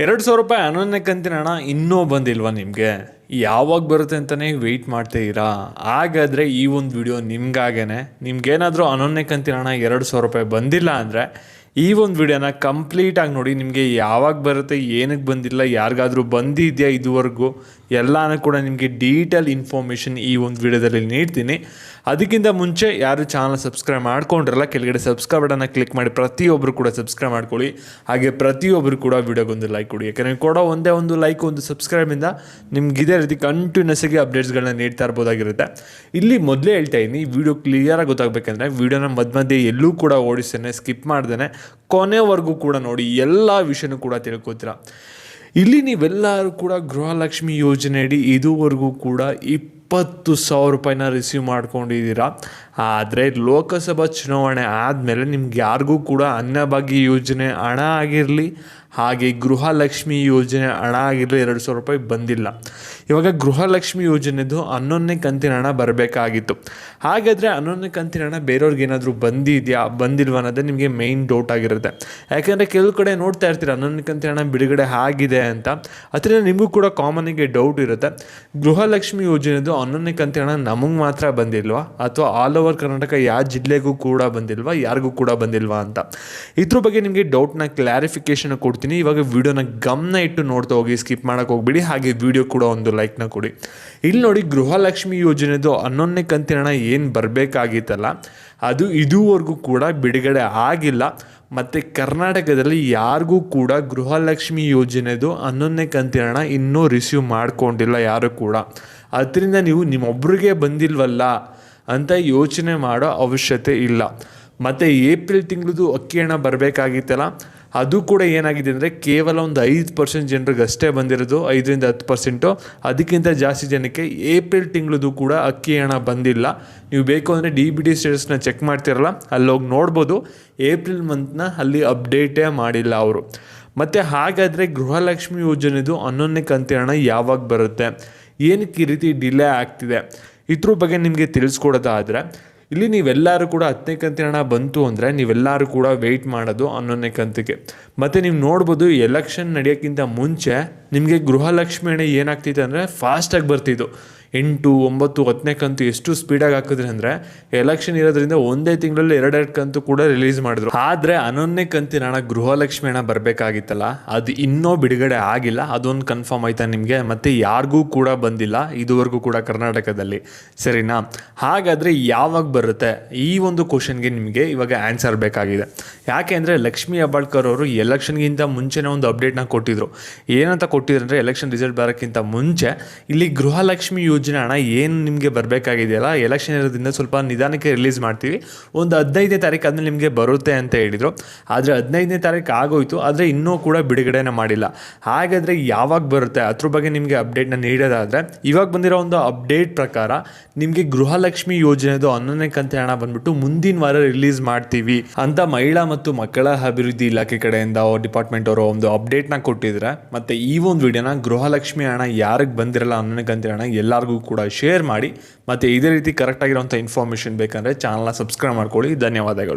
ಎರಡು ಸಾವಿರ ರೂಪಾಯಿ ಹನ್ನೊಂದನೇ ಕಂತಿನ ಹಣ ಇನ್ನೂ ಬಂದಿಲ್ವಾ ನಿಮಗೆ? ಯಾವಾಗ ಬರುತ್ತೆ ಅಂತಲೇ ವೆಯ್ಟ್ ಇರಾ. ಹಾಗಾದರೆ ಈ ಒಂದು ವಿಡಿಯೋ ನಿಮ್ಗಾಗೇನೆ. ನಿಮ್ಗೇನಾದರೂ ಹನ್ನೊಂದನೇ ಕಂತಿನ ಹಣ ಎರಡು ಸಾವಿರ ರೂಪಾಯಿ ಬಂದಿಲ್ಲ ಅಂದರೆ ಈ ಒಂದು ವಿಡಿಯೋನ ಕಂಪ್ಲೀಟಾಗಿ ನೋಡಿ, ನಿಮಗೆ ಯಾವಾಗ ಬರುತ್ತೆ, ಏನಕ್ಕೆ ಬಂದಿಲ್ಲ, ಯಾರಿಗಾದರೂ ಬಂದಿದೆಯಾ ಇದುವರೆಗೂ, ಎಲ್ಲನೂ ಕೂಡ ನಿಮಗೆ ಡೀಟೇಲ್ ಇನ್ಫಾರ್ಮೇಷನ್ ಈ ಒಂದು ವಿಡಿಯೋದಲ್ಲಿ ನೀಡ್ತೀನಿ. ಅದಕ್ಕಿಂತ ಮುಂಚೆ ಯಾರು ಚಾನಲ್ ಸಬ್ಸ್ಕ್ರೈಬ್ ಮಾಡ್ಕೊಂಡಿರಲ್ಲ, ಕೆಳಗಡೆ ಸಬ್ಸ್ಕ್ರೈಬ್ ಬಟನ್ನ ಕ್ಲಿಕ್ ಮಾಡಿ ಪ್ರತಿಯೊಬ್ಬರು ಕೂಡ ಸಬ್ಸ್ಕ್ರೈಬ್ ಮಾಡ್ಕೊಳ್ಳಿ. ಹಾಗೆ ಪ್ರತಿಯೊಬ್ಬರು ಕೂಡ ವಿಡಿಯೋಗೊಂದು ಲೈಕ್ ಕೊಡಿ. ಯಾಕೆಂದರೆ ಕೊಡೋ ಒಂದೇ ಒಂದು ಲೈಕ್, ಒಂದು ಸಬ್ಸ್ಕ್ರೈಬಿಂದ ನಿಮ್ಗೆ ಇದೇ ರೀತಿ ಕಂಟಿನ್ಯೂಸ್ ಆಗಿ ಅಪ್ಡೇಟ್ಸ್ಗಳನ್ನ ನೀಡ್ತಾ ಇರ್ಬೋದಾಗಿರುತ್ತೆ. ಇಲ್ಲಿ ಮೊದಲೇ ಹೇಳ್ತಾ ಇದ್ದೀನಿ ವಿಡಿಯೋ ಕ್ಲಿಯರಾಗಿ ಗೊತ್ತಾಗಬೇಕಂದ್ರೆ, ವಿಡಿಯೋನ ಮಧ್ಯ ಮಧ್ಯೆ ಎಲ್ಲೂ ಕೂಡ ಓಡಿಸ್ತೇನೆ ಸ್ಕಿಪ್ ಮಾಡ್ದೇನೆ. ಕೊನೆವರೆಗೂ ಕೂಡ ನೋಡಿ ಎಲ್ಲ ವಿಷಯನೂ ಕೂಡ ತಿಳ್ಕೊತೀರ. ಇಲ್ಲಿ ನೀವೆಲ್ಲರೂ ಕೂಡ ಗೃಹಲಕ್ಷ್ಮಿ ಯೋಜನೆ ಅಡಿ ಇದುವರೆಗೂ ಕೂಡ ಇಪ್ಪತ್ತು ಸಾವಿರ ರೂಪಾಯಿನ ರಿಸೀವ್ ಮಾಡ್ಕೊಂಡಿದ್ದೀರಾ. ಆದರೆ ಲೋಕಸಭಾ ಚುನಾವಣೆ ಆದಮೇಲೆ ನಿಮ್ಗೆ ಯಾರಿಗೂ ಕೂಡ ಅನ್ನಭಾಗ್ಯ ಯೋಜನೆ ಹಣ ಆಗಿರಲಿ, ಹಾಗೆ ಗೃಹಲಕ್ಷ್ಮಿ ಯೋಜನೆ ಹಣ ಆಗಿರಲಿ ಎರಡು ಸಾವಿರ ರೂಪಾಯಿ ಬಂದಿಲ್ಲ. ಇವಾಗ ಗೃಹಲಕ್ಷ್ಮಿ ಯೋಜನೆದು ಹನ್ನೊಂದನೇ ಕಂತಿನ ಹಣ ಬರಬೇಕಾಗಿತ್ತು. ಹಾಗಾದರೆ ಹನ್ನೊಂದನೇ ಕಂತಿನ ಹಣ ಬೇರೆಯವ್ರಿಗೆ ಏನಾದರೂ ಬಂದಿದೆಯಾ, ಬಂದಿಲ್ವಾ ಅನ್ನೋದೇ ನಿಮಗೆ ಮೇಯ್ನ್ ಡೌಟ್ ಆಗಿರುತ್ತೆ. ಯಾಕೆಂದರೆ ಕೆಲವು ಕಡೆ ನೋಡ್ತಾ ಇರ್ತೀರ ಹನ್ನೊಂದನೇ ಕಂತಿನ ಹಣ ಬಿಡುಗಡೆ ಆಗಿದೆ ಅಂತ. ಅದರಿಂದ ನಿಮಗೂ ಕೂಡ ಕಾಮನಿಗೆ ಡೌಟ್ ಇರುತ್ತೆ. ಗೃಹಲಕ್ಷ್ಮಿ ಯೋಜನೆದು ಹನ್ನೊಂದನೇ ಕಂತಿನ ಹಣ ನಮಗೆ ಮಾತ್ರ ಬಂದಿಲ್ವಾ, ಅಥವಾ ಆಲ್ ಓವರ್ ಕರ್ನಾಟಕ ಯಾವ ಜಿಲ್ಲೆಗೂ ಕೂಡ ಬಂದಿಲ್ವಾ, ಯಾರಿಗೂ ಕೂಡ ಬಂದಿಲ್ವಾ ಅಂತ. ಇದ್ರ ಬಗ್ಗೆ ನಿಮಗೆ ಡೌಟ್ನ ಕ್ಲಾರಿಫಿಕೇಶನ್ ಕೊಡ್ತೀನಿ. ಇವಾಗ ವಿಡಿಯೋನ ಗಮನ ಇಟ್ಟು ನೋಡ್ತಾ ಹೋಗಿ ಸ್ಕಿಪ್ ಮಾಡೋಕೆ ಹೋಗ್ಬಿಡಿ. ಹಾಗೆ ವಿಡಿಯೋ ಕೂಡ ಒಂದು ಲೈಕ್ನ ಕೊಡಿ. ಇಲ್ಲಿ ನೋಡಿ, ಗೃಹಲಕ್ಷ್ಮಿ ಯೋಜನೆದು ಹನ್ನೊಂದನೇ ಕಂತಿನ ಏನು ಬರಬೇಕಾಗಿತ್ತಲ್ಲ, ಅದು ಇದುವರೆಗೂ ಕೂಡ ಬಿಡುಗಡೆ ಆಗಿಲ್ಲ. ಮತ್ತು ಕರ್ನಾಟಕದಲ್ಲಿ ಯಾರಿಗೂ ಕೂಡ ಗೃಹಲಕ್ಷ್ಮಿ ಯೋಜನೆದು ಹನ್ನೊಂದನೇ ಕಂತಿನ ಇನ್ನೂ ರಿಸೀವ್ ಮಾಡ್ಕೊಂಡಿಲ್ಲ ಯಾರು ಕೂಡ. ಅದರಿಂದ ನೀವು ನಿಮ್ಮೊಬ್ಬರಿಗೆ ಬಂದಿಲ್ವಲ್ಲ ಅಂತ ಯೋಚನೆ ಮಾಡೋ ಅವಶ್ಯತೆ ಇಲ್ಲ. ಮತ್ತು ಏಪ್ರಿಲ್ ತಿಂಗಳದು ಅಕ್ಕಿ ಹಣ ಬರಬೇಕಾಗಿತ್ತಲ್ಲ, ಅದು ಕೂಡ ಏನಾಗಿದೆ ಅಂದರೆ ಕೇವಲ ಒಂದು ಐದು ಪರ್ಸೆಂಟ್ ಜನರಿಗೆ ಅಷ್ಟೇ ಬಂದಿರೋದು, ಐದರಿಂದ ಹತ್ತು ಪರ್ಸೆಂಟು ಅದಕ್ಕಿಂತ ಜಾಸ್ತಿ ಜನಕ್ಕೆ ಏಪ್ರಿಲ್ ತಿಂಗಳದು ಕೂಡ ಅಕ್ಕಿ ಹಣ ಬಂದಿಲ್ಲ. ನೀವು ಬೇಕು ಅಂದರೆ ಡಿ ಬಿ ಡಿ ಸ್ಟೇಟಸ್ನ ಚೆಕ್ ಮಾಡ್ತಿರಲ್ಲ ಅಲ್ಲಿ ಹೋಗಿ ನೋಡ್ಬೋದು. ಏಪ್ರಿಲ್ ಮಂತ್ನ ಅಲ್ಲಿ ಅಪ್ಡೇಟೇ ಮಾಡಿಲ್ಲ ಅವರು. ಮತ್ತು ಹಾಗಾದರೆ ಗೃಹಲಕ್ಷ್ಮಿ ಯೋಜನೆದು ಹನ್ನೊಂದನೇ ಕಂತಿನ ಹಣ ಯಾವಾಗ ಬರುತ್ತೆ? ಏನಕ್ಕೆ ಈ ರೀತಿ ಡಿಲೇ ಆಗ್ತಿದೆ? ಇದ್ರ ಬಗ್ಗೆ ನಿಮಗೆ ತಿಳಿಸ್ಕೊಡೋದಾದರೆ, ಇಲ್ಲಿ ನೀವೆಲ್ಲರೂ ಕೂಡ ಹತ್ತನೇ ಕಂತಿನ ಹಣ ಬಂತು ಅಂದರೆ ನೀವೆಲ್ಲರೂ ಕೂಡ ವೆಯ್ಟ್ ಮಾಡೋದು ಹನ್ನೊಂದನೇ ಕಂತಿಗೆ. ಮತ್ತು ನೀವು ನೋಡ್ಬೋದು ಎಲೆಕ್ಷನ್ ನಡೆಯೋಕ್ಕಿಂತ ಮುಂಚೆ ನಿಮಗೆ ಗೃಹಲಕ್ಷ್ಮಿ ಹಣ ಏನಾಗ್ತಿತ್ತು ಅಂದರೆ ಫಾಸ್ಟಾಗಿ ಬರ್ತಿದ್ದು ಎಂಟು ಒಂಬತ್ತು ಹತ್ತನೇ ಕಂತು ಎಷ್ಟು ಸ್ಪೀಡಾಗಿ ಹಾಕಿದ್ರೆ ಅಂದರೆ ಎಲೆಕ್ಷನ್ ಇರೋದ್ರಿಂದ ಒಂದೇ ತಿಂಗಳಲ್ಲಿ ಎರಡೆರಡು ಕಂತು ಕೂಡ ರಿಲೀಸ್ ಮಾಡಿದ್ರು. ಆದರೆ ಹನ್ನೊಂದನೇ ಕಂತಿನ ಹಣ ಗೃಹಲಕ್ಷ್ಮಿ ಬರಬೇಕಾಗಿತ್ತಲ್ಲ, ಅದು ಇನ್ನೂ ಬಿಡುಗಡೆ ಆಗಿಲ್ಲ. ಅದೊಂದು ಕನ್ಫರ್ಮ್ ಆಯ್ತಾ ನಿಮಗೆ? ಮತ್ತು ಯಾರಿಗೂ ಕೂಡ ಬಂದಿಲ್ಲ, ಇದುವರೆಗೂ ಕೂಡ ಕರ್ನಾಟಕದಲ್ಲಿ. ಸರಿನಾ? ಹಾಗಾದರೆ ಯಾವಾಗ ಬರುತ್ತೆ? ಈ ಒಂದು ಕ್ವಶನ್ಗೆ ನಿಮಗೆ ಇವಾಗ ಆನ್ಸರ್ ಬೇಕಾಗಿದೆ. ಯಾಕೆ ಅಂದರೆ ಲಕ್ಷ್ಮಿ ಹೆಬ್ಬಾಳ್ಕರ್ ಅವರು ಎಲೆಕ್ಷನ್ಗಿಂತ ಮುಂಚೆನೇ ಒಂದು ಅಪ್ಡೇಟ್ನ ಕೊಟ್ಟಿದ್ರು. ಏನಂತ ಕೊಟ್ಟಿದ್ರು ಅಂದರೆ ಎಲೆಕ್ಷನ್ ರಿಸಲ್ಟ್ ಬರೋಕ್ಕಿಂತ ಮುಂಚೆ ಇಲ್ಲಿ ಗೃಹಲಕ್ಷ್ಮಿ ಹಣ ಏನು ನಿಮಗೆ ಬರಬೇಕಾಗಿದೆಯಲ್ಲ ಎಲೆಕ್ಷನ್ ಇರೋದ್ರಿಂದ ಸ್ವಲ್ಪ ನಿಧಾನಕ್ಕೆ ರಿಲೀಸ್ ಮಾಡ್ತೀವಿ. ಒಂದು ಹದಿನೈದನೇ ತಾರೀಕು ಆದಮೇಲೆ ನಿಮಗೆ ಬರುತ್ತೆ ಅಂತ ಹೇಳಿದರು. ಆದರೆ ಹದಿನೈದನೇ ತಾರೀಕು ಆಗೋಯ್ತು, ಆದರೆ ಇನ್ನೂ ಕೂಡ ಬಿಡುಗಡೆನ ಮಾಡಿಲ್ಲ. ಹಾಗಾದರೆ ಯಾವಾಗ ಬರುತ್ತೆ? ಅದ್ರ ಬಗ್ಗೆ ನಿಮಗೆ ಅಪ್ಡೇಟ್ನ ನೀಡೋದಾದರೆ, ಇವಾಗ ಬಂದಿರೋ ಒಂದು ಅಪ್ಡೇಟ್ ಪ್ರಕಾರ ನಿಮಗೆ ಗೃಹಲಕ್ಷ್ಮಿ ಯೋಜನೆದು ಹನ್ನೊಂದನೇ ಕಂತೆ ಹಣ ಬಂದ್ಬಿಟ್ಟು ಮುಂದಿನ ವಾರ ರಿಲೀಸ್ ಮಾಡ್ತೀವಿ ಅಂತ ಮಹಿಳಾ ಮತ್ತು ಮಕ್ಕಳ ಅಭಿವೃದ್ಧಿ ಇಲಾಖೆ ಕಡೆಯಿಂದ ಡಿಪಾರ್ಟ್ಮೆಂಟ್ ಅವರು ಒಂದು ಅಪ್ಡೇಟ್ನ ಕೊಟ್ಟಿದ್ರೆ, ಮತ್ತು ಈ ಒಂದು ವಿಡಿಯೋನ ಗೃಹಲಕ್ಷ್ಮಿ ಹಣ ಯಾರಿಗೆ ಬಂದಿರಲ್ಲ ಹನ್ನೊಂದನೇ ಕಂತಿನ ಹಣ ಎಲ್ಲರಿಗೂ ಕೂಡ ಶೇರ್ ಮಾಡಿ. ಮತ್ತು ಇದೇ ರೀತಿ ಕರೆಕ್ಟಾಗಿರೋಂಥ ಇನ್ಫಾರ್ಮೇಷನ್ ಬೇಕಂದರೆ ಚಾನಲ್ನ ಸಬ್ಸ್ಕ್ರೈಬ್ ಮಾಡ್ಕೊಳ್ಳಿ. ಧನ್ಯವಾದಗಳು.